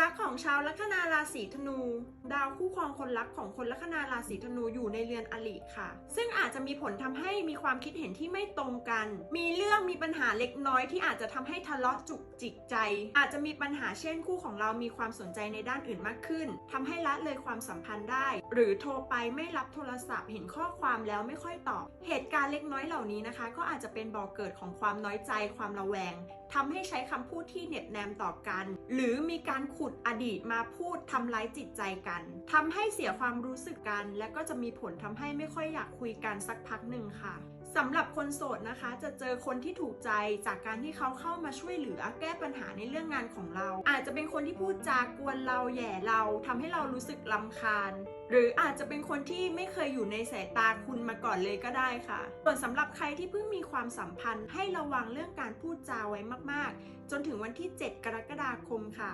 รักของชาวลัคนาราศีธนู ดาวคู่ครองคนรักของคนลัคนาราศีธนูอยู่ในเรือนอลิค่ะ ซึ่งอาจจะมีผลทำให้มีความคิดเห็นที่ไม่ตรงกัน มีเรื่องมีปัญหาเล็กน้อยที่อาจจะทำให้ทะเลาะจุกจิกใจ อาจจะมีปัญหาเช่นคู่ของเรามีความสนใจในด้านอื่นมากขึ้นทำให้ละเลยความสัมพันธ์ได้ หรือโทรไปไม่รับโทรศัพท์เห็นข้อความแล้วไม่ค่อยตอบ เหตุการณ์เล็กน้อยเหล่านี้นะคะ ก็อาจจะเป็นบ่อกเกิดของความน้อยใจความระแวงทำให้ใช้คำพูดที่เหน็บแนมต่อกัน หรือมีการขุดอดีตมาพูดทำร้ายจิตใจกันทำให้เสียความรู้สึกกัน และก็จะมีผลทำให้ไม่ค่อยอยากคุยกันสักพักหนึ่งค่ะสำหรับคนโสดนะคะ จะเจอคนที่ถูกใจจากการที่เขาเข้ามาช่วยเหลือแก้ปัญหาในเรื่องงานของเรา อาจจะเป็นคนที่พูดจากวนเราแย่เราทำให้เรารู้สึกลำคาญ หรืออาจจะเป็นคนที่ไม่เคยอยู่ในสายตาคุณมาก่อนเลยก็ได้ค่ะ ส่วนสำหรับใครที่เพิ่งมีความสัมพันธ์ให้ระวังเรื่องการพูดจาไว้มาก ๆ จนถึงวันที่ 7 กรกฎาคมค่ะ